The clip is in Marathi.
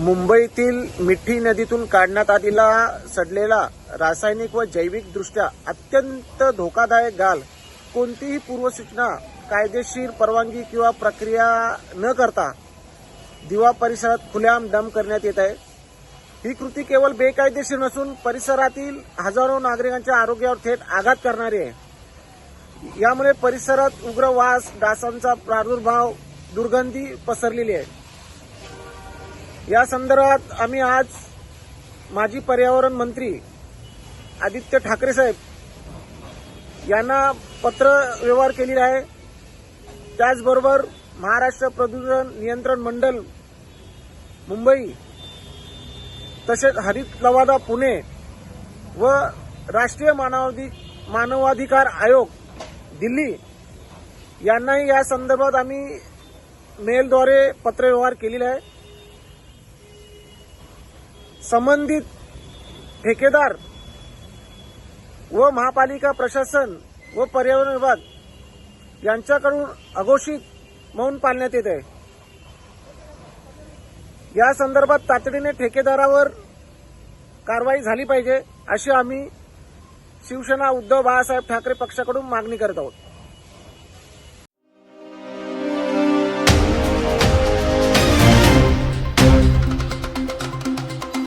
मुंबईतील मिठी नदीतून काढण्यात आलेला सडलेला रासायनिक व जैविक दृष्ट्या अत्यंत धोकादायक गाल कोणतीही पूर्वसूचना कायदेशीर परवानगी किंवा प्रक्रिया न करता दिवा परिसरात खुलेआम डम करण्यात येत आहे. ही कृती केवळ बेकायदेशीर नसून परिसरातील हजारो नागरिकांच्या आरोग्यावर थेट आघात करणारी आहे. यामुळे परिसरात उग्र वास डासांचा प्रादुर्भाव दुर्गंधी पसरलेली आहे. या संदर्भात आम्ही आज माजी पर्यावरण मंत्री आदित्य ठाकरे साहेब यांना पत्र व्यवहार केलेला आहे. त्याचबरोबर महाराष्ट्र प्रदूषण नियंत्रण मंडळ मुंबई तसेच हरित लवादा पुणे व राष्ट्रीय मानवाधिक मानवाधिकार आयोग दिल्ली यांनाही या संदर्भात आम्ही मेलद्वारे पत्रव्यवहार केलेला आहे. संबंधित ठेकेदार व महापालिका प्रशासन व पर्यावरण विभाग यांच्याकडून अघोषित मौन पाळण्यात येत आहे. या संदर्भात तातडीने ठेकेदारावर कारवाई झाली पाहिजे अशी आम्ही शिवसेना उद्धव बाळासाहेब ठाकरे पक्षाकडून मागणी करत आहोत.